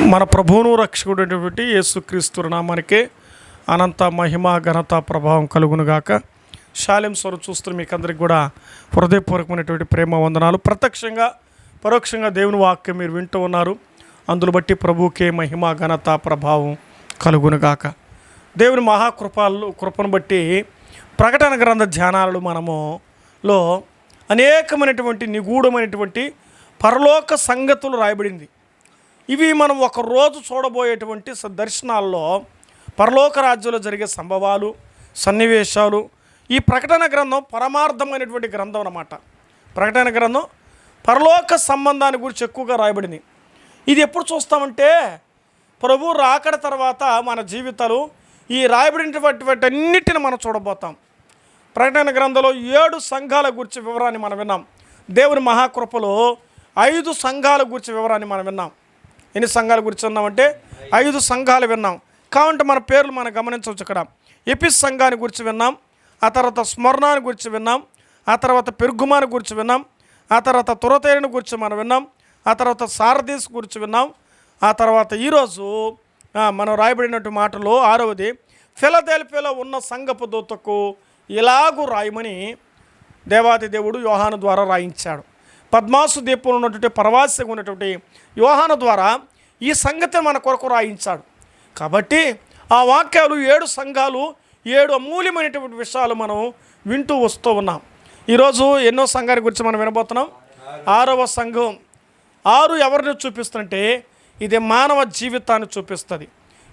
మన ప్రభువును రక్షకుడైనటువంటి యేసుక్రీస్తు నామానికే అనంత మహిమ ఘనత ప్రభావం కలుగునుగాక. శాలెం స్వరం చూస్తున్న మీకు అందరికి కూడా హృదయపూర్వకమైనటువంటి ప్రేమ వందనాలు. ప్రత్యక్షంగా పరోక్షంగా దేవుని వాక్యం మీరు వింటూ ఉన్నారు. అందును బట్టి ప్రభువుకే మహిమ ఘనత ప్రభావం కలుగునుగాక. దేవుని మహాకృపాలు కృపను బట్టి ప్రకటన గ్రంథ ధ్యానాలు మనము లో అనేకమైనటువంటి నిగూఢమైనటువంటి పరలోక సంగతులు రాయబడింది. ఇవి మనం ఒకరోజు చూడబోయేటువంటి దర్శనాల్లో పరలోక రాజ్యంలో జరిగే సంభవాలు సన్నివేశాలు ఈ ప్రకటన గ్రంథం పరమార్థమైనటువంటి గ్రంథం అన్నమాట. ప్రకటన గ్రంథం పరలోక సంబంధాన్ని గురించి ఎక్కువగా రాయబడింది. ఇది ఎప్పుడు చూస్తామంటే ప్రభు రాకడ తర్వాత మన జీవితాలు ఈ రాయబడినటువంటి అన్నిటిని మనం చూడబోతాం. ప్రకటన గ్రంథంలో ఏడు సంఘాల గురించి వివరాన్ని మనం విన్నాం. దేవుని మహాకృపలో ఐదు సంఘాల గురించి వివరాన్ని మనం విన్నాం. ఎన్ని సంఘాల గురించి విన్నామంటే ఐదు సంఘాలు విన్నాం. కావంటే మన పేర్లు మనం గమనించవచ్చు ఇక్కడ. ఎపిస్ సంఘాన్ని గురించి విన్నాం. ఆ తర్వాత స్మరణాన్ని గురించి విన్నాం. ఆ తర్వాత పెరుగుమాని గురించి విన్నాం. ఆ తర్వాత తురతేరిని గురించి మనం విన్నాం. ఆ తర్వాత సారథీస్ గురించి విన్నాం. ఆ తర్వాత ఈరోజు మనం రాయబడినట్టు మాటలు ఆరవది ఫిలదెల్ఫియాలో ఉన్న సంఘపు దూతకు ఇలాగూ రాయమని దేవాది దేవుడు యోహాను ద్వారా రాయించాడు. పద్మాసు దీపంలో ఉన్నటువంటి పరవాసిగా ఉన్నటువంటి యోహాను ద్వారా ఈ సంగతి మన కొరకు రాయించాడు. కాబట్టి ఆ వాక్యాలు ఏడు సంఘాలు ఏడు అమూల్యమైనటువంటి విషయాలు మనం వింటూ వస్తూ ఉన్నాం. ఈరోజు ఎన్నో సంఘాల గురించి మనం వినబోతున్నాం. ఆరవ సంఘం. ఆరు ఎవరిని చూపిస్తుంటే ఇది మానవ జీవితాన్ని చూపిస్తుంది.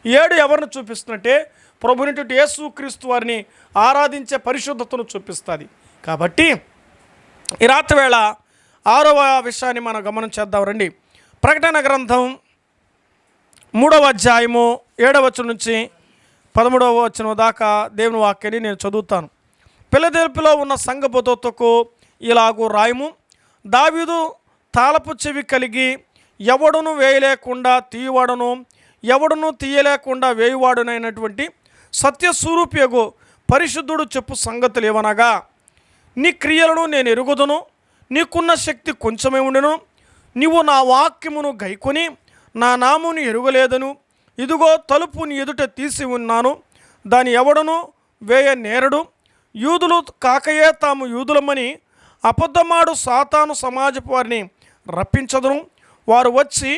ఏడు ఎవరిని చూపిస్తుంటే ప్రభునిటువంటి యేసు క్రీస్తు వారిని ఆరాధించే పరిశుద్ధతను చూపిస్తుంది. కాబట్టి ఈ రాత్రి వేళ ఆరవ విషయాన్ని మనం గమనించేద్దాం రండి. ప్రకటన గ్రంథం మూడవ అధ్యాయము ఏడవ నుంచి పదమూడవ వచ్చిన దాకా దేవుని వాక్యాన్ని నేను చదువుతాను. పిల్లదెలుపులో ఉన్న సంఘబోధతకు ఇలాగూ రాయము. దావీదు తాళపు చెవి కలిగి ఎవడును వేయలేకుండా తీయవాడును ఎవడును తీయలేకుండా వేయువాడునైనటువంటి సత్యస్వరూపియగు పరిశుద్ధుడు చెప్పు సంగతులు ఏవనగా నీ క్రియలను నేను ఎరుగుదును నీకున్న శక్తి కొంచెమే ఉండెను. నీవు నా వాక్యమును గైకొని నా నామును ఎరుగలేదను. ఇదిగో తలుపు నీ ఎదుట తీసి ఉన్నాను. దాని ఎవడను వేయ నేరడు. యూదులు కాకయే తాము యూదులమని అబద్ధమాడు సాతాను సమాజపు వారిని రప్పించదును. వారు వచ్చి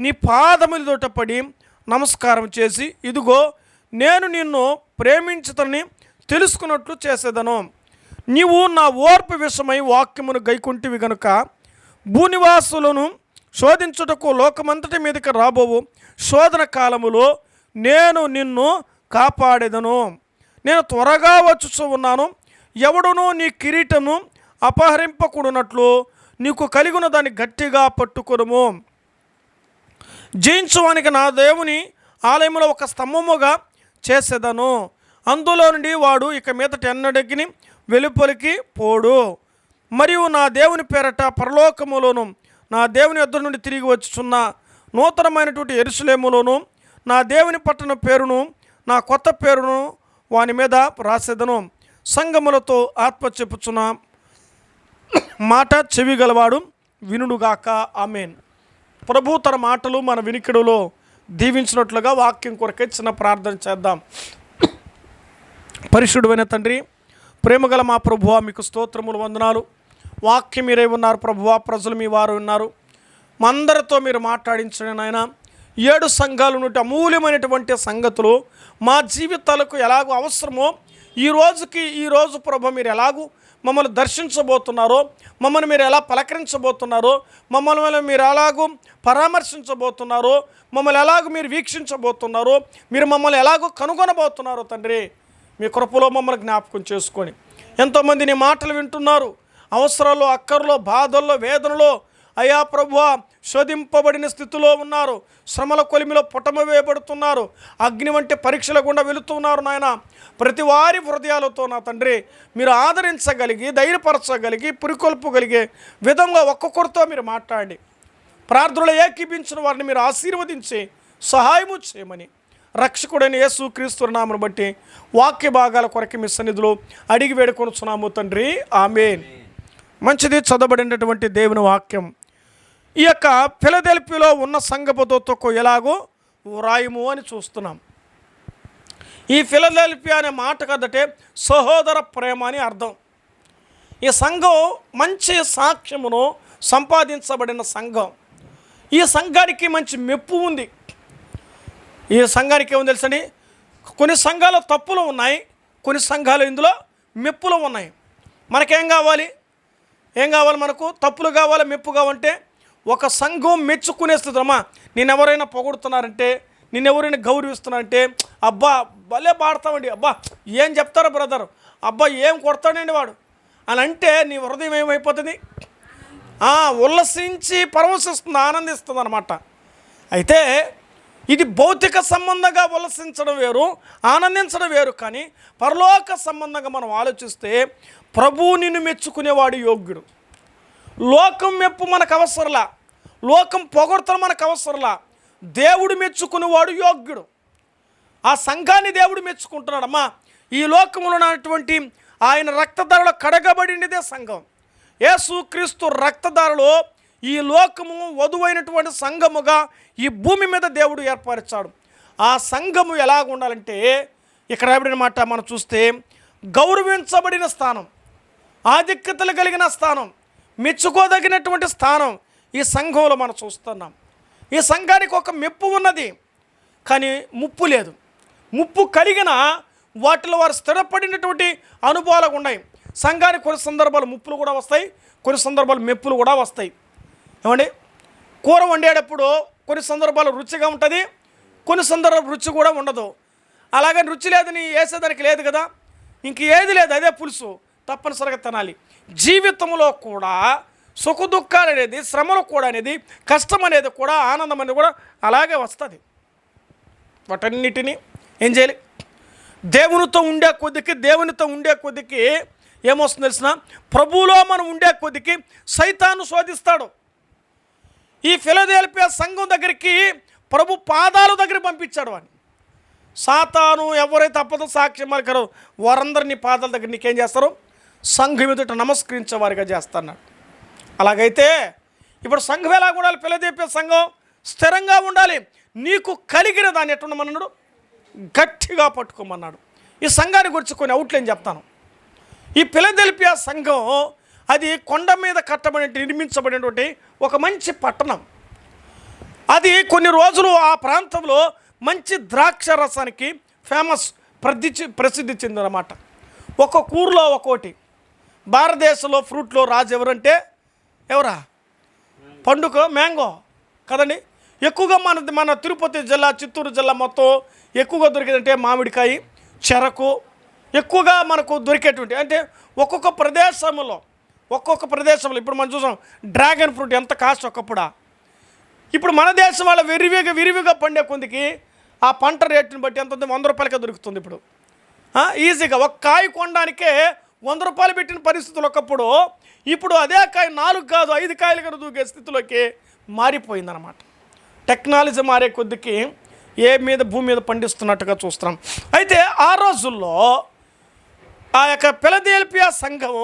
నీ పాదముల దొట పడి నమస్కారం చేసి ఇదిగో నేను నిన్ను ప్రేమించుతని తెలుసుకున్నట్లు చేసేదను. నీవు నా ఓర్పు విషమై వాక్యమును గైకుంటివి గనుక భూనివాసులను శోధించుటకు లోకమంతటి మీదకి రాబోవు. శోధన కాలములో నేను నిన్ను కాపాడేదను. నేను త్వరగా వచ్చుచూ ఉన్నాను. ఎవడునూ నీ కిరీటము అపహరింపకూడనట్లు నీకు కలిగిన దాన్ని గట్టిగా పట్టుకొనుము. జయించువానికి నా దేవుని ఆలయంలో ఒక స్తంభముగా చేసేదను. అందులో నుండి వాడు ఇక మీదట ఎన్నడగిని వెలుపలికి పోడు. మరియు నా దేవుని పేరట పరలోకములోను నా దేవుని యొద్ద నుండి తిరిగి వచ్చుచున్న నూతనమైనటువంటి ఎరుసలేములోను నా దేవుని పట్టణ పేరును నా కొత్త పేరును వాని మీద రాసేదను. సంగములతో ఆత్మ చెప్పుచున్న మాట చెవి గలవాడు వినుడుగాక. ఆమెన్. ప్రభు తన మాటలు మన వినికిడులో దీవించినట్లుగా వాక్యం కొరకే చిన్న ప్రార్థన చేద్దాం. పరిశుడువైన తండ్రి ప్రేమగల మా ప్రభువ మీకు స్తోత్రములు వందనాలు. వాక్యం మీరే ఉన్నారు ప్రభువ ప్రజలు మీ వారు ఉన్నారు. మా అందరితో మీరు మాట్లాడించండి నాయన. ఏడు సంఘాలు నుండి అమూల్యమైనటువంటి సంగతులు మా జీవితాలకు ఎలాగో అవసరమో ఈ రోజుకి ఈ రోజు ప్రభు మీరు ఎలాగూ మమ్మల్ని దర్శించబోతున్నారో మమ్మల్ని మీరు ఎలా పలకరించబోతున్నారో మమ్మల్ని మీరు ఎలాగూ పరామర్శించబోతున్నారో మమ్మల్ని ఎలాగో మీరు వీక్షించబోతున్నారో మీరు మమ్మల్ని ఎలాగో కనుగొనబోతున్నారో తండ్రి. మీ కృపలో మమ్మల్ని జ్ఞాపకం చేసుకొని. ఎంతోమంది నీ మాటలు వింటున్నారు. అవసరాల్లో అక్కర్లో బాధల్లో వేదనలో అయా ప్రభువ శోధింపబడిన స్థితిలో ఉన్నారు. శ్రమల కొలిమిలో పుటమ వేయబడుతున్నారు. అగ్ని వంటి పరీక్షల గుండా వెళుతున్నారు నాయన. ప్రతి వారి హృదయాలతో నా తండ్రి మీరు ఆదరించగలిగి ధైర్యపరచగలిగి పురికొల్పగలిగే విధంగా ఒక్కొక్కరితో మీరు మాట్లాడి. ప్రార్థనలు ఏకీపించిన వారిని మీరు ఆశీర్వదించి సహాయము చేయమని రక్షకుడైన యేసు క్రీస్తు నామను బట్టి వాక్య భాగాల కొరకు మీ సన్నిధిలో అడిగి వేడుకొనుచున్నాము తండ్రి. ఆమె మంచిది చదవబడినటువంటి దేవుని వాక్యం. ఈ యొక్క ఫిలదెల్పిలో ఉన్న సంఘపు ఎలాగో వ్రాయము అని చూస్తున్నాం. ఈ ఫిలదెల్పి అనే మాట కదటే సహోదర ప్రేమ అని అర్థం. ఈ సంఘం మంచి సాక్ష్యమును సంపాదించబడిన సంఘం. ఈ సంఘానికి మంచి మెప్పు ఉంది. ఈ సంఘానికి ఏమో తెలుసండి? కొన్ని సంఘాలు తప్పులు ఉన్నాయి కొన్ని సంఘాలు ఇందులో మెప్పులు ఉన్నాయి. మనకేం కావాలి? ఏం కావాలి మనకు? తప్పులు కావాలి మెప్పు కావాలంటే ఒక సంఘం మెచ్చుకునే స్థితిమా నేను ఎవరైనా పొగుడుతున్నారంటే నేను ఎవరైనా గౌరవిస్తున్నారంటే అబ్బా భలే పాడతామండి అబ్బా ఏం చెప్తారు బ్రదర్? అబ్బా ఏం కొడతాడండి వాడు? అని అంటే నీ హృదయం ఏమైపోతుంది? ఆ, ఉల్లసించి పరవశిస్తుంది ఆనందిస్తుంది అనమాట అయితే ఇది భౌతిక సంబంధంగా ఉల్లసించడం వేరు ఆనందించడం వేరు. కానీ పరలోక సంబంధంగా మనం ఆలోచిస్తే ప్రభువు నిన్ను మెచ్చుకునేవాడు యోగ్యుడు. లోకం మెప్పు మనకు అవసరంలా. లోకం పొగడతలు మనకు అవసరంలా. దేవుడు మెచ్చుకునేవాడు యోగ్యుడు. ఆ సంఘాన్ని దేవుడు మెచ్చుకుంటున్నాడమ్మా. ఈ లోకంలో ఉన్నటువంటి ఆయన రక్తధారలో కడగబడినదే సంఘం. యేసుక్రీస్తు రక్తధారలో ఈ లోకము వధువైనటువంటి సంఘముగా ఈ భూమి మీద దేవుడు ఏర్పరిచాడు. ఆ సంఘము ఎలాగ ఉండాలంటే ఇక్కడ రాబడిన మాట మనం చూస్తే గౌరవించబడిన స్థానం ఆధిక్యతలు కలిగిన స్థానం మెచ్చుకోదగినటువంటి స్థానం ఈ సంఘంలో మనం చూస్తున్నాం. ఈ సంఘానికి ఒక మెప్పు ఉన్నది కానీ ముప్పు లేదు. ముప్పు కలిగిన వాటిలో వారు స్థిరపడినటువంటి అనుభవాలు ఉన్నాయి. సంఘానికి కొన్ని సందర్భాలు ముప్పులు కూడా వస్తాయి కొన్ని సందర్భాలు మెప్పులు కూడా వస్తాయి. ఏమండి? కూర వండేటప్పుడు కొన్ని సందర్భాలు రుచిగా ఉంటుంది కొన్ని సందర్భాలు రుచి కూడా ఉండదు. అలాగే రుచి లేదని వేసేదానికి లేదు కదా? ఇంక ఏది లేదు అదే పులుసు. తప్పనిసరిగా తినాలి. జీవితంలో కూడా సుఖ దుఃఖాలు అనేది శ్రమలు కూడా అనేది కష్టం అనేది కూడా ఆనందం అనేది కూడా అలాగే వస్తుంది. వాటన్నిటిని ఏం చేయాలి? దేవునితో ఉండే కొద్దికి దేవునితో ఉండే కొద్దికి ఏమొస్తుంది తెలిసిన? ప్రభువులో మనం ఉండే కొద్దికి సైతాను శోధిస్తాడు. ఈ ఫిలదేల్పియా సంఘం దగ్గరికి ప్రభు పాదాల దగ్గర పంపించాడు అని సాతాను ఎవరైతే అబద్ధ సాక్ష్యం మరకరు వారందరినీ పాదాల దగ్గర నీకేం చేస్తారు? సంఘం ఎదుట నమస్కరించే వారిగా చేస్తున్నాడు. అలాగైతే ఇప్పుడు సంఘం ఎలా ఉండాలి? పిల్లదీపే సంఘం స్థిరంగా ఉండాలి. నీకు కలిగిన దాన్ని ఎట్టుండమన్నాడు? గట్టిగా పట్టుకోమన్నాడు. ఈ సంఘాన్ని గురించి కొన్ని అవుట్లైన్ చెప్తాను. ఈ పిలదెలిపియా సంఘం అది కొండ మీద కట్టబడి నిర్మించబడినటువంటి ఒక మంచి పట్టణం. అది కొన్ని రోజులు ఆ ప్రాంతంలో మంచి ద్రాక్ష రసానికి ఫేమస్ ప్రసిద్ధి ప్రసిద్ధి చెందినమాట. ఒక కూరలో ఒక్కోటి. భారతదేశంలో ఫ్రూట్లో రాజు ఎవరంటే ఎవరా? పండుగ మ్యాంగో కదండి. ఎక్కువగా మన మన తిరుపతి జిల్లా చిత్తూరు జిల్లా మొత్తం ఎక్కువగా దొరికేదంటే మామిడికాయ చెరకు. ఎక్కువగా మనకు దొరికేటువంటి అంటే ఒక్కొక్క ప్రదేశంలో ఒక్కొక్క ప్రదేశంలో ఇప్పుడు మనం చూసాం డ్రాగన్ ఫ్రూట్ ఎంత కాస్ట్ ఒకప్పుడా. ఇప్పుడు మన దేశం వాళ్ళ విరివిగా విరివిగా పండే కొందికి ఆ పంట రేటుని బట్టి ఎంత ఉంది? వంద రూపాయలకే దొరుకుతుంది ఇప్పుడు. ఈజీగా ఒక కాయ కొనడానికే వంద రూపాయలు పెట్టిన పరిస్థితులు ఒకప్పుడు ఇప్పుడు అదే కాయ నాలుగు కాదు ఐదు కాయలు కనుక దూకే స్థితిలోకి మారిపోయిందనమాట టెక్నాలజీ మారే కొద్దికి ఏ మీద భూమి మీద పండిస్తున్నట్టుగా చూస్తున్నాం. అయితే ఆ రోజుల్లో ఆ యొక్క పిలదేల్పియా సంఘం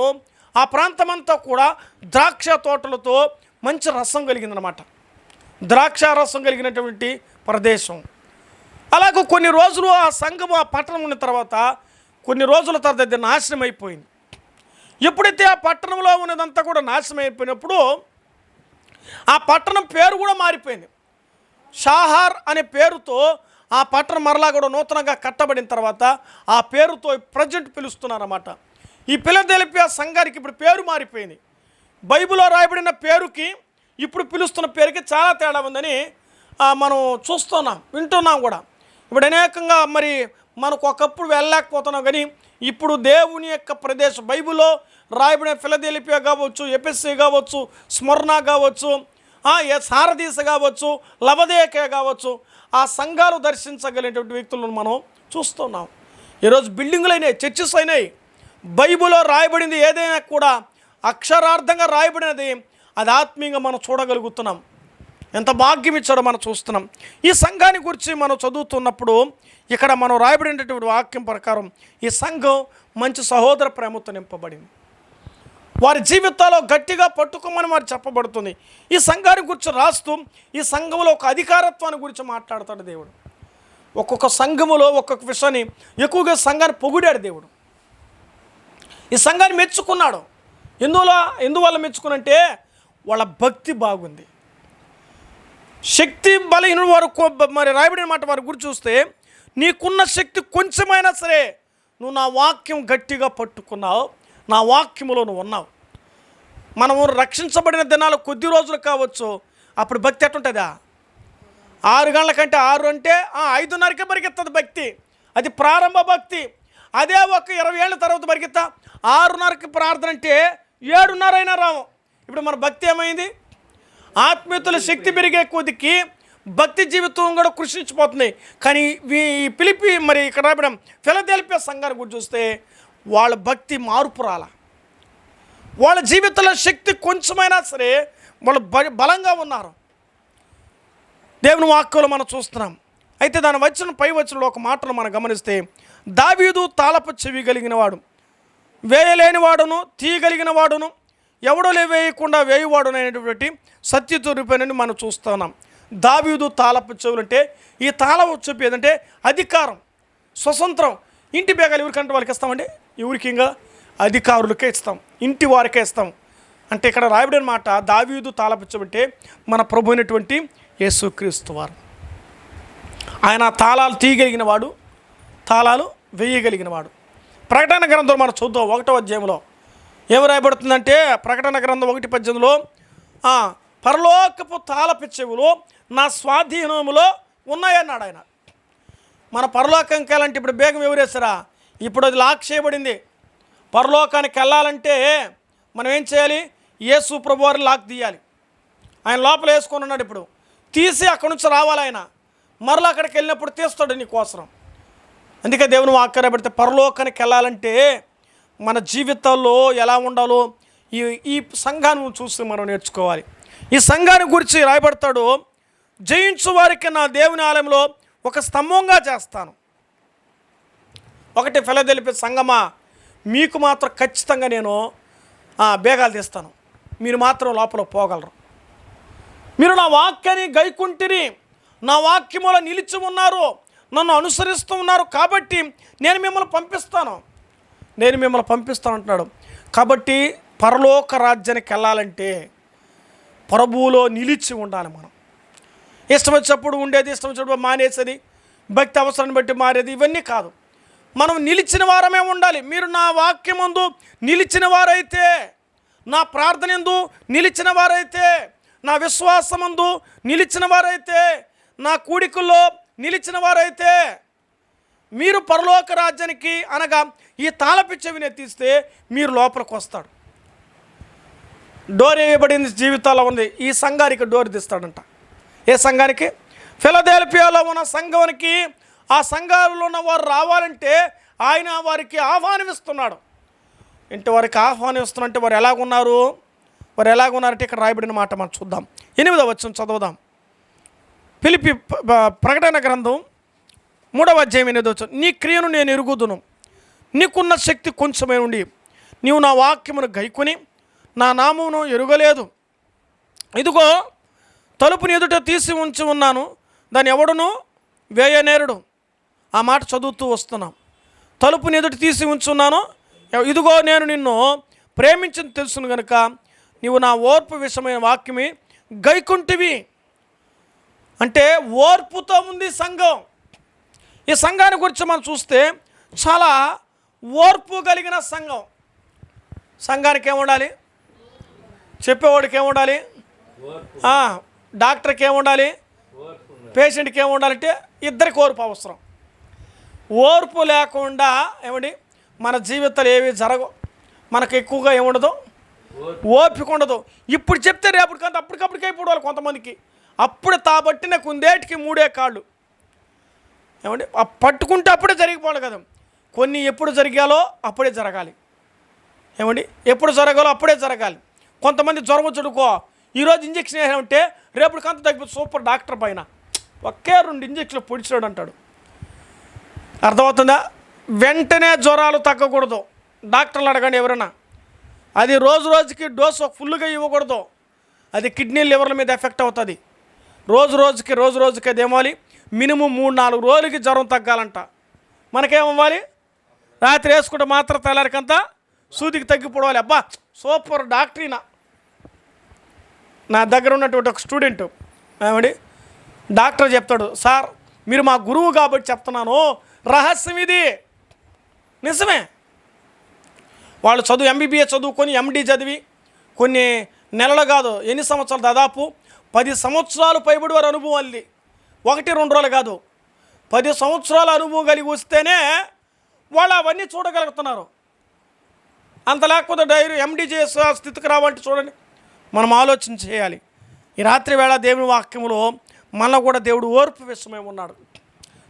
ఆ ప్రాంతమంతా కూడా ద్రాక్ష తోటలతో మంచి రసం కలిగిందనమాట ద్రాక్ష రసం కలిగినటువంటి ప్రదేశం. అలాగ కొన్ని రోజులు ఆ సంఘం ఆ పట్టణం ఉన్న తర్వాత కొన్ని రోజుల తర్వాత నాశనం అయిపోయింది. ఎప్పుడైతే ఆ పట్టణంలో ఉన్నదంతా కూడా నాశనం అయిపోయినప్పుడు ఆ పట్టణం పేరు కూడా మారిపోయింది. షాహార్ అనే పేరుతో ఆ పట్టణం మరలా కూడా నూతనంగా కట్టబడిన తర్వాత ఆ పేరుతో ప్రజెంట్ పిలుస్తున్నారన్నమాట. ఈ పిల్లదెలిపి ఆ సంఘానికి ఇప్పుడు పేరు మారిపోయింది. బైబిల్లో రాయబడిన పేరుకి ఇప్పుడు పిలుస్తున్న పేరుకి చాలా తేడా ఉందని మనం చూస్తున్నాం వింటున్నాం కూడా. ఇప్పుడు అనేకంగా మరి మనకు ఒకప్పుడు వెళ్ళలేకపోతున్నాం కానీ ఇప్పుడు దేవుని యొక్క ప్రదేశం బైబిల్లో రాయబడిన ఫిలదెలిపియా కావచ్చు ఎపిస్సీ కావచ్చు స్మరణ కావచ్చు ఏ సారదీస కావచ్చు లవదేకే కావచ్చు ఆ సంఘాలు దర్శించగలిగినటువంటి వ్యక్తులను మనం చూస్తున్నాం. ఈరోజు బిల్డింగులు అయినాయి చర్చెస్ అయినాయి. బైబిల్లో రాయబడింది ఏదైనా కూడా అక్షరార్థంగా రాయబడినది అది ఆత్మీయంగా మనం చూడగలుగుతున్నాం. ఎంత భాగ్యం ఇచ్చాడో మనం చూస్తున్నాం. ఈ సంఘాన్ని గురించి మనం చదువుతున్నప్పుడు ఇక్కడ మనం రాయబడినటువంటి వాక్యం ప్రకారం ఈ సంఘం మంచి సహోదర ప్రేమతో నింపబడింది. వారి జీవితాల్లో గట్టిగా పట్టుకోమని వారు చెప్పబడుతుంది. ఈ సంఘాన్ని గురించి రాస్తూ ఈ సంఘంలో ఒక అధికారత్వాన్ని గురించి మాట్లాడతాడు దేవుడు. ఒక్కొక్క సంఘములో ఒక్కొక్క విషయాన్ని ఎక్కువగా సంఘాన్ని పొగిడాడు దేవుడు. ఈ సంఘాన్ని మెచ్చుకున్నాడు. ఎందువల్ల ఎందువల్ల మెచ్చుకున్నంటే వాళ్ళ భక్తి బాగుంది. శక్తి బలహీన వారు మరి రాయబడిన మాట వారి గురి చూస్తే నీకున్న శక్తి కొంచెమైనా సరే నువ్వు నా వాక్యం గట్టిగా పట్టుకున్నావు నా వాక్యములో నువ్వు ఉన్నావు. మనము రక్షించబడిన దినాలు కొద్ది రోజులు కావచ్చు అప్పుడు భక్తి ఎట్టుంటుందా? ఆరు గంటల కంటే ఆరు అంటే ఆ, ఐదున్నరకే పరిగెత్తది భక్తి. అది ప్రారంభ భక్తి. అదే ఒక ఇరవై ఏళ్ళ తర్వాత పరిగెత్తా. ఆరున్నరకి ప్రార్థన అంటే ఏడున్నరైనా రావు. ఇప్పుడు మన భక్తి ఏమైంది? ఆత్మీయతల శక్తి పెరిగే కొద్దికి భక్తి జీవితం కూడా కృషించిపోతుంది. కానీ ఈ పిలిపి మరి ఇక్కడ రాబడం ఫిలదెల్పియా సంఘాన్ని గురించి చూస్తే వాళ్ళ భక్తి మార్పు రాల. వాళ్ళ జీవితంలో శక్తి కొంచెమైనా సరే వాళ్ళు బ- బలంగా ఉన్నారు. దేవుని వాక్కులు మనం చూస్తున్నాం. అయితే దాని వచ్చిన పై వచ్చిన ఒక మాటను మనం గమనిస్తే దావీదు తాళపు చెవి కలిగిన వాడు వేయలేని వాడును తీయగలిగిన వాడును ఎవడో వేయకుండా వేయువాడును అనేటువంటి సత్యతూరిపోయినని మనం చూస్తున్నాం దావీదు తాళపు చెవులు అంటే ఈ తాళపు చెప్పు ఏదంటే అధికారం స్వతంత్రం. ఇంటి బేగాలు ఎవరికంటే వాళ్ళకి ఇస్తామండి? ఎవరికి ఇంకా? అధికారులకే ఇస్తాం. ఇంటి వారికే ఇస్తాం. అంటే ఇక్కడ రాయబడిన మాట దావీదు తాళపుచ్చమంటే మన ప్రభు అయినటువంటి యేసుక్రీస్తు వారు. ఆయన తాళాలు తీయగలిగిన వాడు తాళాలు వేయగలిగిన వాడు ప్రకటన గ్రంథం మనం చూద్దాం ఒకటో అధ్యాయంలో. ఏమి రాయబడుతుందంటే ప్రకటన గ్రంథం ఒకటి పద్దెనిమిదిలో పరలోకపు తాళపిచ్చెవులు నా స్వాధీనములో ఉన్నాయన్నాడు ఆయన. మన పరలోకంకి కాలంటే ఇప్పుడు బేగం ఎవరేసారా ఇప్పుడు అది లాక్ చేయబడింది. పరలోకానికి వెళ్ళాలంటే మనం ఏం చేయాలి? యేసు ప్రభువారిని లాక్ తీయాలి. ఆయన లోపల వేసుకొని ఉన్నాడు ఇప్పుడు. తీసి అక్కడి నుంచి రావాలి ఆయన. మరలా అక్కడికి వెళ్ళినప్పుడు తీస్తాడు నీకోసం అందుకే దేవుని వాక్యాన్ని పెడితే పరలోకానికి వెళ్ళాలంటే మన జీవితాల్లో ఎలా ఉండాలో ఈ ఈ సంఘాన్ని చూసి మనం నేర్చుకోవాలి. ఈ సంఘాన్ని గురించి రాయబడతాడు జయించు వారికి నా దేవుని ఆలయంలో ఒక స్తంభంగా చేస్తాను. ఒకటి ఫెలదెలిపే సంగమా మీకు మాత్రం ఖచ్చితంగా నేను బేగాలు తీస్తాను. మీరు మాత్రం లోపల పోగలరు. మీరు నా వాక్యాన్ని గైకుంటిరి నా వాక్యములో నిలిచి ఉన్నారు. నన్ను అనుసరిస్తూ ఉన్నారు కాబట్టి నేను మిమ్మల్ని పంపిస్తాను. నేను మిమ్మల్ని పంపిస్తాను అంటున్నాడు కాబట్టి పరలోక రాజ్యానికి వెళ్ళాలంటే ప్రభువులో నిలిచి ఉండాలి మనం. ఇష్టం వచ్చినప్పుడు ఉండేది ఇష్టం వచ్చినప్పుడు మానేసేది భక్తి అవసరాన్ని బట్టి మారేది ఇవన్నీ కాదు. మనం నిలిచిన వారమే ఉండాలి. మీరు నా వాక్యమందు నిలిచిన వారైతే నా ప్రార్థన ఎందు నిలిచిన వారైతే నా విశ్వాసమందు నిలిచిన వారైతే నా కూడికల్లో నిలిచిన వారైతే మీరు పరలోక రాజ్యానికి అనగా ఈ తాళపిచ్చవిని ఎత్తిస్తే మీరు లోపలికి వస్తాడు. డోర్ వేయబడింది జీవితాల్లో ఉంది. ఈ సంఘానికి డోర్ తీస్తాడంట. ఏ సంఘానికి? ఫిలదేల్పియాలో ఉన్న సంఘానికి. ఆ సంఘాలలో ఉన్న వారు రావాలంటే ఆయన వారికి ఆహ్వానిస్తున్నాడు ఇంటి వారికి ఆహ్వానిస్తున్నట్టే వారు ఎలాగున్నారు? వారు ఎలాగున్నారంటే ఇక్కడ రాయబడిన మాట మనం చూద్దాం. ఎనిమిదో వచ్చిన చదువుదాం. పిలిపి ప్రకటన గ్రంథం మూడవ అధ్యాయం అనేది వచ్చు నీ క్రియను నేను ఎరుగుదును. నీకున్న శక్తి కొంచెమే ఉండి నీవు నా వాక్యమును గైకొని నా నామమును ఎరుగలేదు. ఇదిగో తలుపుని ఎదుట తీసి ఉంచి ఉన్నాను. దాన్ని ఎవడును వేయనేరుడు. ఆ మాట చదువుతూ వస్తున్నాం. తలుపుని ఎదుట తీసి ఉంచున్నాను ఇదిగో నేను నిన్ను ప్రేమించని తెలుసును గనుక నీవు నా ఓర్పు విషయమైన వాక్యమి గైకుంటివి. అంటే ఓర్పుతో ఉంది సంఘం. ఈ సంఘాన్ని గురించి మనం చూస్తే చాలా ఓర్పు కలిగిన సంఘం. సంఘానికి ఏముండాలి? చెప్పేవాడికి ఏముండాలి? డాక్టర్కి ఏముండాలి? పేషెంట్కి ఏముండాలంటే ఇద్దరికి ఓర్పు అవసరం. ఓర్పు లేకుండా ఏమండి? మన జీవితాలు ఏవి జరగవు. మనకు ఎక్కువగా ఏముండదు? ఓపిక ఉండదు. ఇప్పుడు చెప్తే రేపటి కంటే అప్పటికప్పటికే ఇప్పుడు వాళ్ళు కొంతమందికి. అప్పుడు తాబట్టిన కుందేటికి మూడే కాళ్ళు. ఏమండి? పట్టుకుంటే అప్పుడే జరిగిపోవాలి కదా. కొన్ని ఎప్పుడు జరిగాలో అప్పుడే జరగాలి. ఏమండి? ఎప్పుడు జరగాలో అప్పుడే జరగాలి. కొంతమంది జ్వరం చుడుకో ఈరోజు ఇంజక్షన్ వేసామంటే రేపటి కంత తగ్గిపోతే సూపర్ డాక్టర్ పైన. ఒకే రెండు ఇంజక్షన్లు పొడిచాడు అంటాడు. అర్థమవుతుందా? వెంటనే జ్వరాలు తగ్గకూడదు. డాక్టర్లు అడగండి ఎవరైనా అది రోజు రోజుకి డోసు ఫుల్గా ఇవ్వకూడదు. అది కిడ్నీ లివర్ల మీద ఎఫెక్ట్ అవుతుంది. రోజు రోజుకి రోజు రోజుకి అది మినిమం మూడు నాలుగు రోజులకి జ్వరం తగ్గాలంట. మనకేమవ్వాలి? రాత్రి వేసుకుంటే మాత్రం తెల్లారికంతా సూదికి తగ్గిపోవాలి. అబ్బా సూపర్ డాక్టరీనా. నా దగ్గర ఉన్నటువంటి ఒక స్టూడెంట్ ఏమండి? డాక్టర్ చెప్తాడు సార్ మీరు మా గురువు కాబట్టి చెప్తున్నాను. రహస్యం ఇది. నిజమే. వాళ్ళు చదువు ఎంబీబీఏ చదువుకొని ఎండీ చదివి కొన్ని నెలలు కాదు ఎన్ని సంవత్సరాలు దాదాపు పది సంవత్సరాలు పైబడి వారి అనుభవం అల్లి. ఒకటి రెండు రోజులు కాదు. పది సంవత్సరాల అనుభవం కలిగి వస్తేనే వాళ్ళు అవన్నీ చూడగలుగుతున్నారు. అంత లేకపోతే డైరీ ఎండి చేసే స్థితికి రావాలంటే చూడండి. మనం ఆలోచన చేయాలి. ఈ రాత్రి వేళ దేవుని వాక్యములో మనలో కూడా దేవుడు ఓర్పు విషయమై ఉన్నాడు.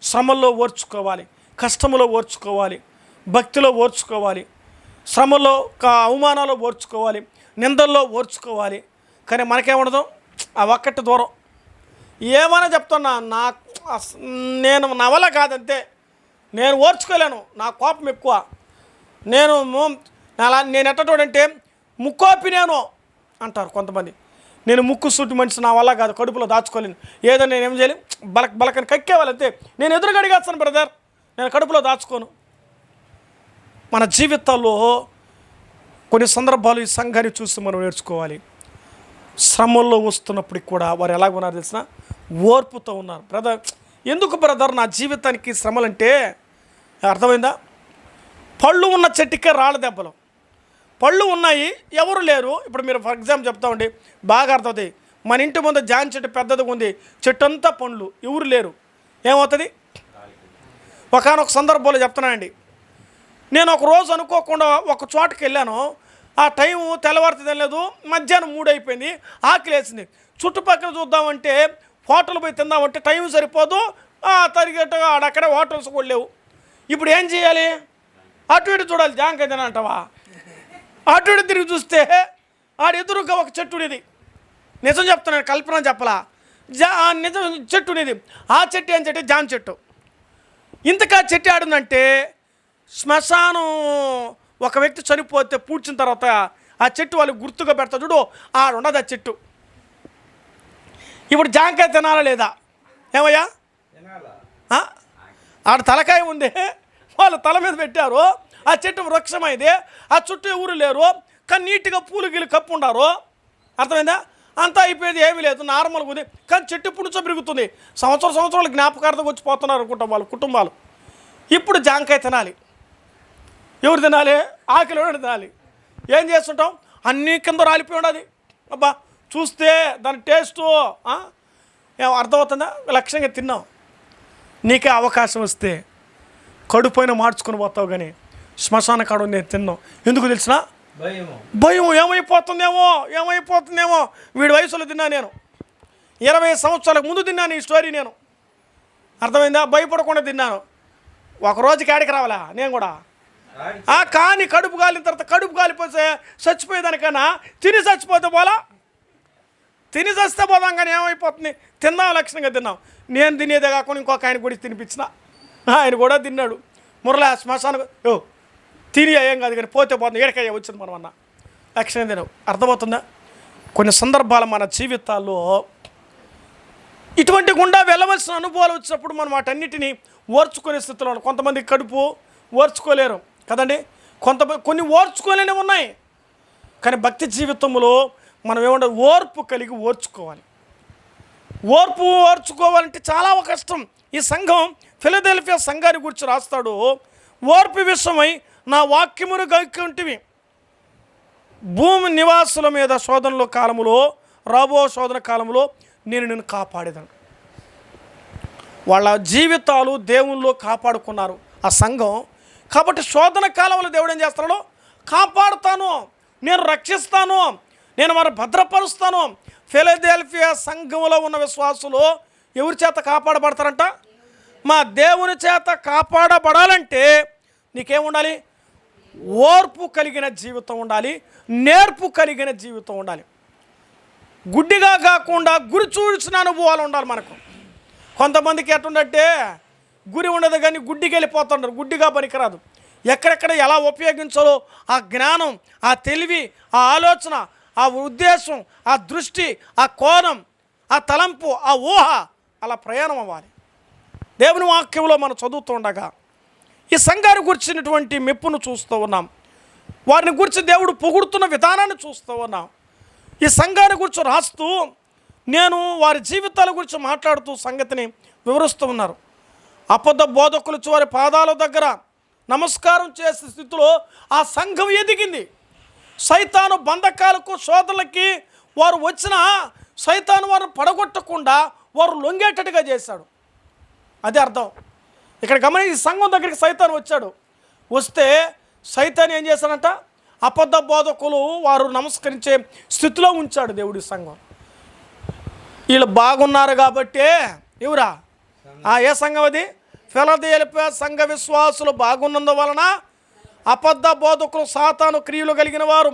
శ్రమల్లో ఓర్చుకోవాలి. కష్టంలో ఓర్చుకోవాలి. భక్తిలో ఓర్చుకోవాలి. శ్రమలో అవమానాలు ఓర్చుకోవాలి. నిందల్లో ఓర్చుకోవాలి. కానీ మనకేముండదు ఆ ఒక్కటి దూరం. ఏమైనా చెప్తున్నా నా నేను నా వల్ల కాదంతే. నేను ఓర్చుకోలేను నా కోపం ఎక్కువ. నేను అలా నేను ఎట్టటోడంటే ముక్కోపి నేను అంటారు కొంతమంది. నేను ముక్కు సూటి మనిషి నా వల్ల కాదు కడుపులో దాచుకోలేను. ఏదో నేను ఏం చేయలేను బలక బలకని కక్కేవాళ్ళంతే నేను ఎదురుగా అడిగేస్తాను బ్రదర్ నేను కడుపులో దాచుకోను. మన జీవితాల్లో కొన్ని సందర్భాలు ఈ సంఘాన్ని చూసి మనం నేర్చుకోవాలి. శ్రమల్లో వస్తున్నప్పటికి కూడా వారు ఎలా ఉన్నారు తెలిసిన? ఓర్పుతో ఉన్నారు. బ్రదర్ ఎందుకు బ్రదర్ నా జీవితానికి శ్రమలంటే? అర్థమైందా? పళ్ళు ఉన్న చెట్టుకే రాళ్ళ దెబ్బలు. పళ్ళు ఉన్నాయి ఎవరు లేరు. ఇప్పుడు మీరు ఫర్ ఎగ్జాంపుల్ చెప్తామండి బాగా అర్థమవుతాయి మన ఇంటి ముందు జాన్ చెట్టు పెద్దదిగా ఉంది. చెట్టు అంతా పండ్లు ఎవరు లేరు. ఏమవుతుంది? ఒకనొక సందర్భంలో చెప్తున్నానండి. నేను ఒక రోజు అనుకోకుండా ఒక చోటకి వెళ్ళాను. ఆ టైం తెల్లవారితే లేదు మధ్యాహ్నం మూడు అయిపోయింది ఆకలి వేసింది. చుట్టుపక్కల చూద్దామంటే హోటల్ పోయి తిందామంటే టైం సరిపోదు తరిగేట్టుగా తరిగట్టుగా ఆడక్కడే హోటల్స్ కూడా లేవు. ఇప్పుడు ఏం చేయాలి? అటు ఇటు చూడాలి జాంకాయ తినంటావా? అటు ఇటు తిరిగి చూస్తే ఆడ ఎదురుగా ఒక చెట్టునిది నిజం చెప్తున్నాను కల్పన చెప్పలా? జా ఆ నిజం చెట్టునిది ఆ చెట్టు ఏం చెట్టు? జామ చెట్టు. ఇంతకా చెట్టు ఆడుందంటే శ్మశానం ఒక వ్యక్తి చనిపోతే పూడ్చిన తర్వాత ఆ చెట్టు వాళ్ళు గుర్తుగా పెడతా చూడు ఆడ ఉండదు ఆ చెట్టు. ఇప్పుడు జాంకాయ తినాలా లేదా? ఏమయ్యా? ఆడ తలకాయ ఉంది. వాళ్ళు తల మీద పెట్టారు. ఆ చెట్టు వృక్షమైంది. ఆ చుట్టూ ఎవరు లేరు. కానీ నీట్గా పూలు గీలు కప్పు ఉండారు. అర్థమైందా? అంతా అయిపోయేది ఏమీ లేదు. నార్మల్గా ఉంది. కానీ చెట్టు ఇప్పుడు నుంచో పెరుగుతుంది. సంవత్సరం సంవత్సరాలు జ్ఞాపకార్థం వచ్చి పోతున్నారు అనుకుంటాం వాళ్ళ కుటుంబాలు. ఇప్పుడు జాంకాయ తినాలి. ఎవరు తినాలి? ఆకలి ఎవరు తినాలి? ఏం చేస్తుంటాం? అన్నీ కింద రాలిపోయి ఉండదు అబ్బా చూస్తే దాని టేస్టు అర్థమవుతుందా? లక్ష్యంగా తిన్నాం. నీకే అవకాశం వస్తే కడుపైన మార్చుకొని పోతావు కానీ శ్మశాన కాడు నేను తిన్నాం. ఎందుకు తెలిసినా? భయం ఏమైపోతుందేమో? ఏమైపోతుందేమో? వీడి వయసులో తిన్నా నేను. ఇరవై సంవత్సరాలకు ముందు తిన్నాను ఈ స్టోరీ నేను. అర్థమైందా? భయపడకుండా తిన్నాను. ఒక రోజుకి ఆడికి రావాలా? నేను కూడా. ఆ కానీ కడుపు కాలిన తర్వాత కడుపు కాలిపోతే చచ్చిపోయేదానికన్నా తిని చచ్చిపోతే పోలా తిని చస్తే పోదాం కానీ ఏమైపోతుంది? తిన్నాం లక్షణంగా తిన్నాం నేను తినేదే కాకుండా ఇంకొక ఆయన కూడా తినిపించిన. ఆయన కూడా తిన్నాడు. మురళ శ్మశాన ఓ తిని ఏం కాదు కానీ పోతే పోతుంది. ఏడకయ్యా వచ్చింది మనం అన్న. లక్షణంగా తినవు. అర్థమవుతుందా? కొన్ని సందర్భాలు మన జీవితాల్లో ఇటువంటి గుండా వెళ్ళవలసిన అనుభవాలు వచ్చినప్పుడు మనం వాటన్నిటిని ఓర్చుకునే స్థితిలో కొంతమంది కడుపు ఓర్చుకోలేరు. కదండి? కొంతమంది కొన్ని ఓర్చుకోలేని ఉన్నాయి. కానీ భక్తి జీవితంలో మనం ఏమంటే ఓర్పు కలిగి ఓర్చుకోవాలి. ఓర్పు ఓర్చుకోవాలంటే చాలా కష్టం. ఈ సంఘం ఫిలదెల్ఫియా సంఘాన్ని గురించి రాస్తాడు. ఓర్పు విషయమై నా వాక్యమును గైకుంటివి. భూమి నివాసుల మీద శోధనల కాలములో రాబో శోధన కాలంలో నేను నిన్ను కాపాడేదాను. వాళ్ళ జీవితాలు దేవుల్లో కాపాడుకున్నారు. ఆ సంఘం కాబట్టి శోధన కాలంలో దేవుడు ఏం చేస్తున్నాడు? కాపాడుతాను. నేను రక్షిస్తాను. నేను వారు భద్రపరుస్తాను. ఫిలదెల్ఫియా సంఘంలో ఉన్న విశ్వాసులు ఎవరి చేత కాపాడబడతారంట? మా దేవుని చేత కాపాడబడాలంటే నీకేం ఉండాలి? ఓర్పు కలిగిన జీవితం ఉండాలి. నేర్పు కలిగిన జీవితం ఉండాలి. గుడ్డిగా కాకుండా గురి చూసిన అనుభవాలు ఉండాలి మనకు. కొంతమందికి ఎట్టుందంటే గురి ఉండదు కానీ గుడ్డికి వెళ్ళిపోతుంటారు గుడ్డిగా పనికిరాదు. ఎక్కడెక్కడ ఎలా ఉపయోగించాలో ఆ జ్ఞానం ఆ తెలివి ఆ ఆలోచన ఆ ఉద్దేశం ఆ దృష్టి ఆ కోణం ఆ తలంపు ఆ ఊహ అలా ప్రయాణం అవ్వాలి. దేవుని వాక్యంలో మనం చదువుతుండగా ఈ సంఘాన్ని గురించినటువంటి మెప్పును చూస్తూ ఉన్నాం. వారిని గురించి దేవుడు పొగుడుతున్న విధానాన్ని చూస్తూ ఉన్నాం. ఈ సంఘాన్ని గురించి రాస్తూ నేను వారి జీవితాల గురించి మాట్లాడుతూ సంగతిని వివరిస్తూ ఉన్నారు. అబద్ధ బోధకులు వచ్చి వారి పాదాల దగ్గర నమస్కారం చేసే స్థితిలో ఆ సంఘం ఎదిగింది. సైతాను బంధకాలకు శోధనలకి వారు వచ్చిన సైతాను వారిని పడగొట్టకుండా వారు లొంగేటట్టుగా చేశాడు. అదే అర్థం. ఇక్కడ గమని ఈ సంఘం దగ్గరికి సైతాన్ వచ్చాడు. వస్తే సైతాన్ ఏం చేశాడంట? అబద్ధ బోధకులు వారు నమస్కరించే స్థితిలో ఉంచాడు దేవుడి సంఘం. వీళ్ళు బాగున్నారు కాబట్టే ఎవరా? ఏ సంఘం అది? ఫిలదేల్పియా సంఘ విశ్వాసులు బాగున్నందువలన అబద్ధ బోధకులు సాతాను క్రియలు కలిగిన వారు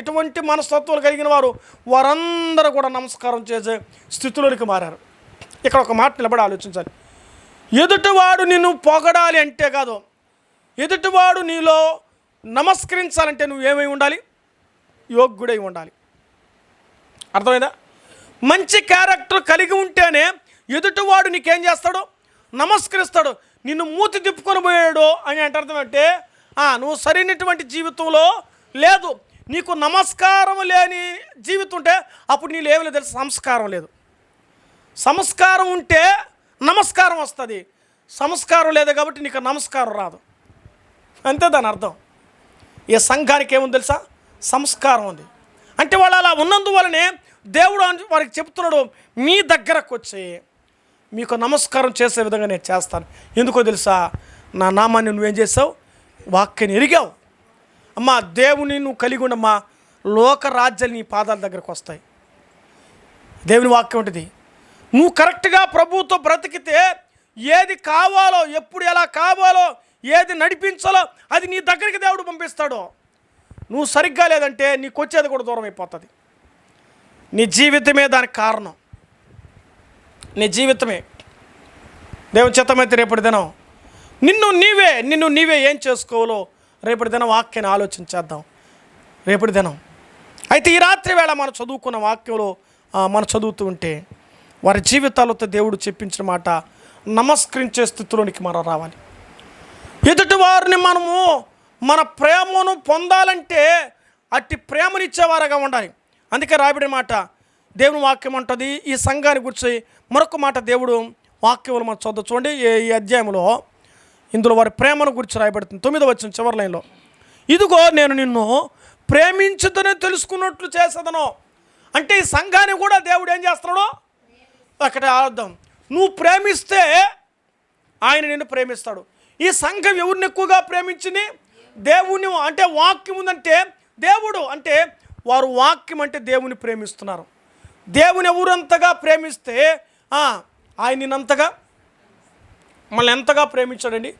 ఎటువంటి మనస్తత్వాలు కలిగిన వారు వారందరూ కూడా నమస్కారం చేసే స్థితిలోనికి మారారు. ఇక్కడ ఒక మాట నిలబడి ఆలోచించాలి. ఎదుటివాడు నిన్ను పొగడాలి అంటే కాదు ఎదుటివాడు నీలో నమస్కరించాలంటే నువ్వు ఏమై ఉండాలి? యోగ్యుడై ఉండాలి. అర్థమైందా? మంచి క్యారెక్టర్ కలిగి ఉంటేనే ఎదుటివాడు నీకేం చేస్తాడు? నమస్కరిస్తాడు. నిన్ను మూతి తిప్పుకొని పోయాడు అని అంటే అంటే ఆ, నువ్వు సరైనటువంటి జీవితంలో లేదు. నీకు నమస్కారం లేని జీవితం ఉంటే అప్పుడు నీళ్ళు ఏమి లేదు. తెలుసు సంస్కారం లేదు. సంస్కారం ఉంటే నమస్కారం వస్తుంది. సంస్కారం లేదు కాబట్టి నీకు నమస్కారం రాదు. అంతే దాని అర్థం. ఈ సంఘానికి ఏముంది తెలుసా? సంస్కారం ఉంది. అంటే వాళ్ళు అలా ఉన్నందువలనే దేవుడు అని వారికి చెప్తున్నాడు మీ దగ్గరకు వచ్చి మీకు నమస్కారం చేసే విధంగా నేను చేస్తాను. ఎందుకో తెలుసా? నా నామాన్ని నువ్వేం చేసావు వాక్యని ఎరిగావు. అమ్మా దేవుని నువ్వు కలిగి ఉండమ్మా లోక రాజ్యాలు నీ పాదాల దగ్గరకు వస్తాయి. దేవుని వాక్యం ఉంటుంది నువ్వు కరెక్ట్గా ప్రభువుతో బ్రతికితే ఏది కావాలో ఎప్పుడు ఎలా కావాలో ఏది నడిపించాలో అది నీ దగ్గరికి దేవుడు పంపిస్తాడు. నువ్వు సరిగ్గా లేదంటే నీకు వచ్చేది కూడా దూరం అయిపోతుంది. నీ జీవితమే దానికి కారణం. నీ జీవితమే. దేవుని చిత్తమైతే రేపటి దినం నిన్ను నీవే నిన్ను నీవే ఏం చేసుకోవాలో రేపటి దినం వాక్యాన్ని ఆలోచించేద్దాం రేపటి దినం. అయితే ఈ రాత్రి వేళ మనం చదువుకున్న వాక్యంలో మనం చదువుతూ ఉంటే వారి జీవితాలతో దేవుడు చెప్పించిన మాట నమస్కరించే స్థితిలోనికి మనం రావాలి. ఎదుటి వారిని మనము మన ప్రేమను పొందాలంటే అట్టి ప్రేమనిచ్చేవారుగా ఉండాలి. అందుకే రాబడిన మాట దేవుని వాక్యం అంటుంది. ఈ సంఘాన్ని గురించి మరొక మాట దేవుడు వాక్యములు మనం చదువు చూడండి. ఈ- అధ్యాయంలో ఇందులో వారి ప్రేమను గురించి రాయబడుతుంది. తొమ్మిది వచ్చిన చివరి లైన్లో. ఇదిగో నేను నిన్ను ప్రేమించుతూనే తెలుసుకున్నట్లు చేసేదను. అంటే ఈ సంఘాన్ని కూడా దేవుడు ఏం చేస్తున్నాడు? అక్కడ అర్థం. నువ్వు ప్రేమిస్తే ఆయన నిన్ను ప్రేమిస్తాడు. ఈ సంఘం ఎవరిని ఎక్కువగా ప్రేమించింది? దేవుని అంటే వాక్యం ఉందంటే దేవుడు. అంటే వారు వాక్యం అంటే దేవుని ప్రేమిస్తున్నారు. దేవుని ఎవరంతగా ప్రేమిస్తే ఆయన నిన్నంతగా మనల్ని ఎంతగా ప్రేమించాడండి?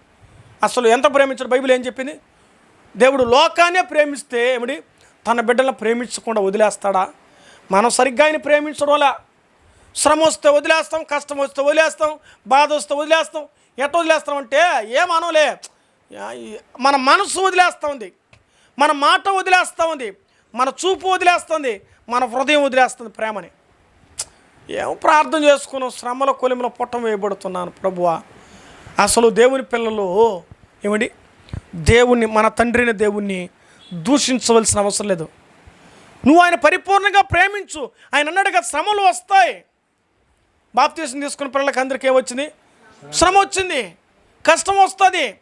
అసలు ఎంత ప్రేమించాడు? బైబిల్ ఏం చెప్పింది? దేవుడు లోకాన్నే ప్రేమిస్తే ఏమిటి? తన బిడ్డలను ప్రేమించకుండా వదిలేస్తాడా? మనం సరిగ్గా ఆయన ప్రేమించడం వల్ల శ్రమ వస్తే వదిలేస్తాం కష్టం వస్తే వదిలేస్తాం బాధ వస్తే వదిలేస్తాం. ఎట్ట వదిలేస్తాం అంటే ఏమనలే మన మనసు వదిలేస్తూ ఉంది. మన మాట వదిలేస్తూ ఉంది. మన చూపు వదిలేస్తుంది మన హృదయం వదిలేస్తుంది ప్రేమని. ఏం ప్రార్థన చేసుకున్నాం శ్రమల కొలిమిలో పుట్టం వేయబడుతున్నాను ప్రభువా. అసలు దేవుని పిల్లలు ఏమండి? దేవుణ్ణి మన తండ్రిని దేవుణ్ణి దూషించవలసిన అవసరం లేదు. నువ్వు ఆయన పరిపూర్ణంగా ప్రేమించు. ఆయన అన్నాడుగా శ్రమలు వస్తాయి. బాప్తీసం తీసుకున్న పిల్లలకి అందరికీ ఏమొచ్చింది శ్రమ వచ్చింది. కష్టం వస్తుంది.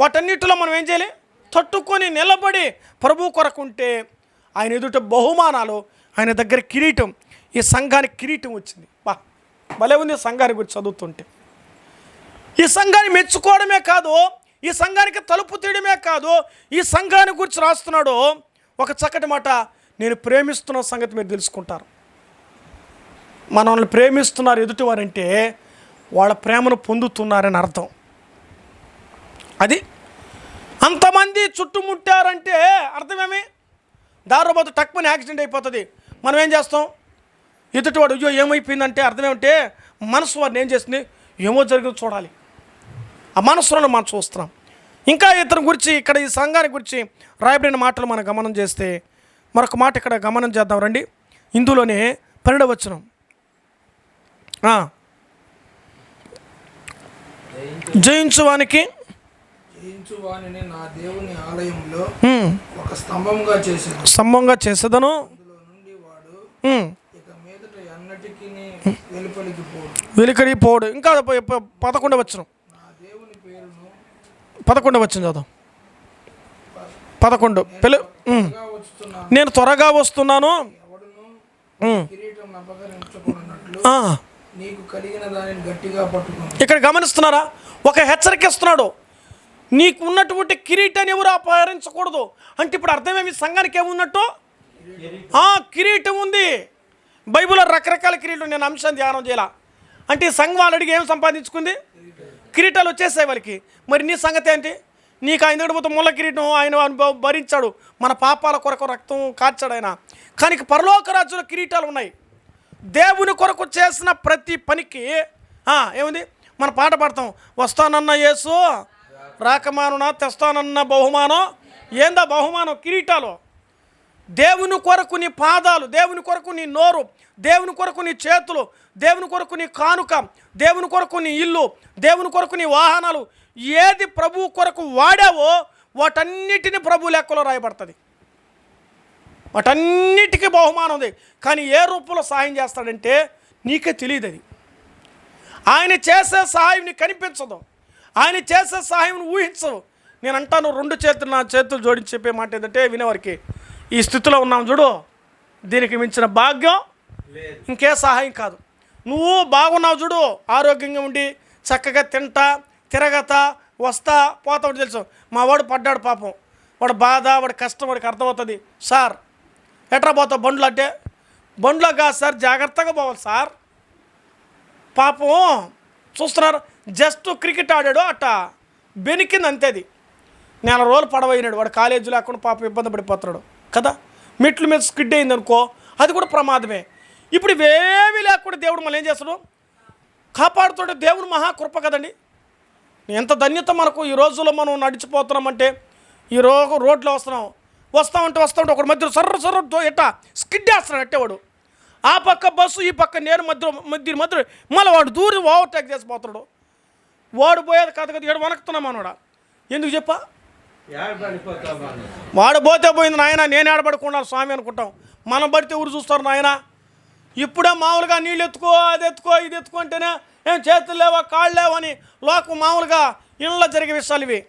వాటన్నిటిలో మనం ఏం చేయాలి? తట్టుకొని నిలబడి ప్రభు కొరకుంటే ఆయన ఎదుట బహుమానాలు ఆయన దగ్గర కిరీటం ఈ సంఘానికి కిరీటం వచ్చింది. బా భలే ఉంది సంఘాన్ని గురించి చదువుతుంటే. ఈ సంఘాన్ని మెచ్చుకోవడమే కాదు ఈ సంఘానికి తలుపు తీయడమే కాదు ఈ సంఘాన్ని గురించి రాస్తున్నాడు ఒక చక్కటి మాట నేను ప్రేమిస్తున్న సంగతి మీరు తెలుసుకుంటారు. మనల్ని ప్రేమిస్తున్నారు ఎదుటివారంటే వాళ్ళ ప్రేమను పొందుతున్నారని అర్థం. అది అంతమంది చుట్టుముట్టారంటే అర్థమేమి? దారిలో పోతే టక్మని యాక్సిడెంట్ అయిపోతుంది. మనం ఏం చేస్తాం? ఎదుటివాడు అయ్యో ఏమైపోయిందంటే అర్థమేమంటే మనసు వారిని ఏం చేస్తుంది? ఏమో జరిగిందో చూడాలి. ఆ మనసులను మనం చూస్తున్నాం. ఇంకా ఇతని గురించి ఇక్కడ ఈ సంఘాన్ని గురించి రాయబడిన మాటలు మనం గమనం చేస్తే మరొక మాట ఇక్కడ గమనం చేద్దాం రండి. ఇందులోనే పరిడవచ్చును జయించువానికి నా దేవుని ఆలయంలో ఒక స్తంభంగా చేసేది స్తంభంగా చేసేదను. వాడు ఉమ్, ఇక మీదట ఎన్నటికీ వెలుపలికి పోడు వెలికడి పోడు. ఇంకా ప- ప- పదకొండు వచ్చును పదకొండు వచ్చింది చదువు పదకొండు. పిలు నేను త్వరగా వస్తున్నాను. ఇక్కడ గమనిస్తున్నారా? ఒక హెచ్చరిక ఇస్తున్నాడు నీకు ఉన్నటువంటి కిరీటాన్ని ఎవరు అపహరించకూడదు. అంటే ఇప్పుడు అర్థమేమి సంఘానికి ఏమున్నట్టు? కిరీటం ఉంది. బైబిల్లో రకరకాల కిరీటం నేను అంశం ధ్యానం చేయాల? అంటే సంఘం ఆల్రెడీ ఏం సంపాదించుకుంది? కిరీటాలు వచ్చేసాయి వాళ్ళకి. మరి నీ సంగతి ఏంటి? నీకు ఆయన దగ్గర పోతే ముళ్ళ కిరీటం ఆయన భరించాడు. మన పాపాల కొరకు రక్తం కార్చాడు ఆయన. కానీ పరలోక రాజ్యంలో కిరీటాలు ఉన్నాయి. దేవుని కొరకు చేసిన ప్రతి పనికి ఏముంది? మన పాట పాడతాం. వస్తానన్న యేసు రాకమానునా తెస్తానన్న బహుమానం. ఏందా బహుమానం? కిరీటాలు. దేవుని కొరకు నీ పాదాలు దేవుని కొరకు నీ నోరు దేవుని కొరకు నీ చేతులు దేవుని కొరకు నీ కానుక దేవుని కొరకు నీ ఇల్లు దేవుని కొరకు నీ వాహనాలు ఏది ప్రభు కొరకు వాడావో వాటన్నిటిని ప్రభు లెక్కలో రాయబడుతుంది. వాటన్నిటికీ బహుమానం ఉంది. కానీ ఏ రూపంలో సహాయం చేస్తాడంటే నీకే తెలియదు అది. ఆయన చేసే సహాయం నీకు కనిపించదు. ఆయన చేసే సహాయం ఊహించదు ఊహించవు. నేను అంటాను రెండు చేతులు నా చేతులు జోడించి చెప్పే మాట ఏంటంటే వినేవారికి ఈ స్థితిలో ఉన్నాం చూడు. దీనికి మించిన భాగ్యం ఇంకే సహాయం కాదు. నువ్వు బాగున్నావు చూడు. ఆరోగ్యంగా ఉండి చక్కగా తింటా తిరగతా వస్తా పోతా తెలుసు. మా వాడు పడ్డాడు పాపం. వాడు బాధ వాడి కష్టం వాడికి అర్థమవుతుంది. సార్ ఎట్రా పోతావు బండ్లు అంటే? బండ్లో కాదు సార్ జాగ్రత్తగా పోవాలి సార్. పాపం చూస్తున్నారు. జస్ట్ క్రికెట్ ఆడాడు అట్ట బెనికింది అంతేది నెల రోజులు పడవైనాడు వాడు కాలేజీ లేకుండా పాపం ఇబ్బంది పడిపోతున్నాడు. కదా? మెట్ల మీద స్కిడ్ అయింది అనుకో అది కూడా ప్రమాదమే. ఇప్పుడు ఇవేమీ లేకుండా దేవుడు మనం ఏం చేస్తాడు? కాపాడుతుంటే దేవుడు మహాకృప కదండి. ఎంత ధన్యత మనకు ఈ రోజుల్లో మనం నడిచిపోతున్నామంటే ఈ రో రోడ్లో వస్తున్నాం వస్తామంటే వస్తామంటే ఒకటి మధ్యలో సర్ర సర్ర ఎట్ట ఎట్టా స్కిడ్ వేస్తున్నాడు అట్టేవాడు. ఆ పక్క బస్సు ఈ పక్క నేను మధ్య మధ్య మధ్య మళ్ళీ వాడు దూరి ఓవర్టేక్ చేసిపోతున్నాడు వాడు పోయేది కథ కదా ఏడు వనకుతున్నాం మనోడా. ఎందుకు చెప్పా? వాడు పోతే పోయింది నాయన నేను ఆడబడకుండా స్వామి అనుకుంటాం. మనం పడితే ఊరు చూస్తారు నాయన? ఇప్పుడే మామూలుగా నీళ్ళు ఎత్తుకో అది ఎత్తుకో ఇది ఎత్తుకో అంటేనే ఏం చేతులు లేవా కాళ్ళు లేవని లోకం మామూలుగా ఇళ్ళలో జరిగే విషయాలు ఇవి.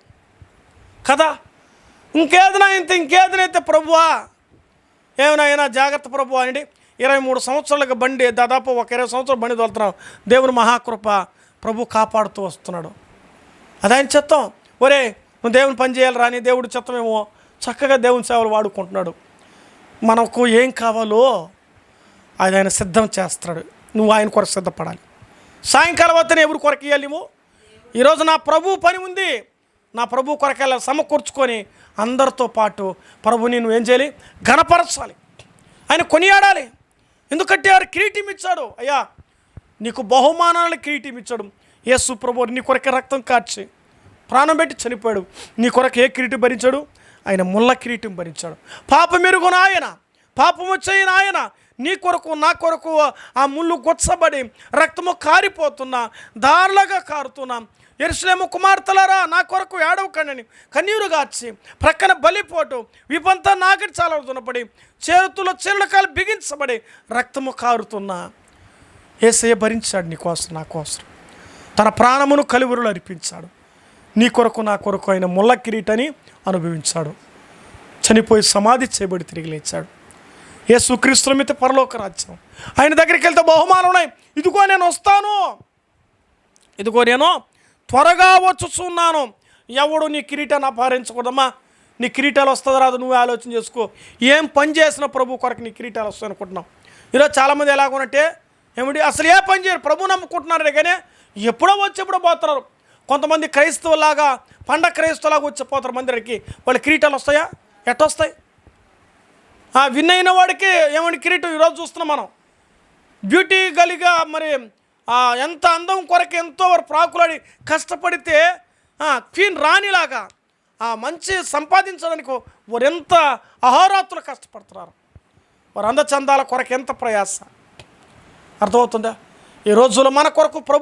కదా? ఇంకేదైనా ఇంత ఇంకేదైతే ప్రభువా? ఏమైనా జాగ్రత్త ప్రభు అండి? ఇరవై మూడు సంవత్సరాలకు బండి దాదాపు ఒక ఇరవై సంవత్సరాలు బండి తోలుతున్నాం. దేవుని మహాకృప ప్రభు కాపాడుతూ వస్తున్నాడు. అది చెత్తం ఒరే నువ్వు దేవుని పని చేయాలి రాని దేవుడు చిత్తమేమో. చక్కగా దేవుని సేవలు వాడుకుంటున్నాడు. మనకు ఏం కావాలో అది ఆయన సిద్ధం చేస్తాడు నువ్వు ఆయన కొరకు సిద్ధపడాలి. సాయంకాలం వద్దనే ఎవరి కొరకు ఇవ్వాలి ఈరోజు నా ప్రభు పని ఉంది. నా ప్రభు కొరకు వెళ్ళాలి. సమకూర్చుకొని అందరితో పాటు ప్రభుని నువ్వు ఏం చేయాలి? ఘనపరచాలి. ఆయన కొనియాడాలి. ఎందుకంటే వారు కిరీటం ఇచ్చాడు. అయ్యా నీకు బహుమానాలు కిరీటం ఇచ్చాడు. యేసు ప్రభు నీ కొరకే రక్తం కార్చి ప్రాణం పెట్టి చనిపోయాడు. నీ కొరకు ఏ కిరీటం భరించాడు? ఆయన ముళ్ళ కిరీటం భరించాడు. పాప మెరుగున ఆయన పాపము చేయని ఆయన నీ కొరకు నా కొరకు ఆ ముళ్ళు గుచ్చబడి రక్తము కారిపోతున్నా దారులుగా కారుతున్నా ఎరుసలేము కుమార్తెలరా నా కొరకు ఏడవకండి కన్నీరు గార్చి ప్రక్కన బలిపోటు విపంతా నాగటి చాలా దునపడి చేతులో చిల్లకాలు బిగించబడి రక్తము కారుతున్నా ఏసయ్య భరించాడు నీ కోసం నా కోసం. తన ప్రాణమును కలువురులు అర్పించాడు. నీ కొరకు నా కొరకు ఆయన ముళ్ళ కిరీటని అనుభవించాడు. చనిపోయి సమాధి చేయబడి తిరిగి లేచాడు. యేసుక్రీస్తుల మీద పరలోక రాజ్యం. ఆయన దగ్గరికి వెళ్తే బహుమానం ఉన్నాయి. ఇదిగో నేను వస్తాను. ఇదిగో నేను త్వరగా వచ్చుచున్నాను. ఎవడు నీ కిరీటాన్ని అపహరించకూడదమ్మా. నీ కిరీటాలు వస్తుంది రాదు నువ్వే ఆలోచన చేసుకో. ఏం పని చేసిన ప్రభు కొరకు నీ కిరీటాలు వస్తాయి అనుకుంటున్నాం ఈరోజు చాలామంది ఎలాగోనంటే ఏమిటి అసలు ఏ పని చేయరు? ప్రభు నమ్ముకుంటున్నారు కానీ ఎప్పుడో వచ్చి ఎప్పుడో పోతున్నారు. కొంతమంది క్రైస్తవులాగా పండగ క్రైస్తవులాగా వచ్చి పోతారు మందిరికి వాళ్ళ కిరీటాలు వస్తాయా? ఎట్టొస్తాయి ఆ విన్ అయిన వాడికి ఏమని కిరీటం? ఈరోజు చూస్తున్నాం మనం. బ్యూటీ గలిగా మరి ఎంత అందం కొరకు ఎంతో వారు ప్రాకులాడి కష్టపడితే క్వీన్ రాణిలాగా ఆ మంచి సంపాదించడానికి వారు ఎంత అహోరాత్రులు కష్టపడుతున్నారు. వారు అందచందాల కొరకు ఎంత ప్రయాస. అర్థమవుతుందా? ఈ రోజుల్లో మన కొరకు ప్రభు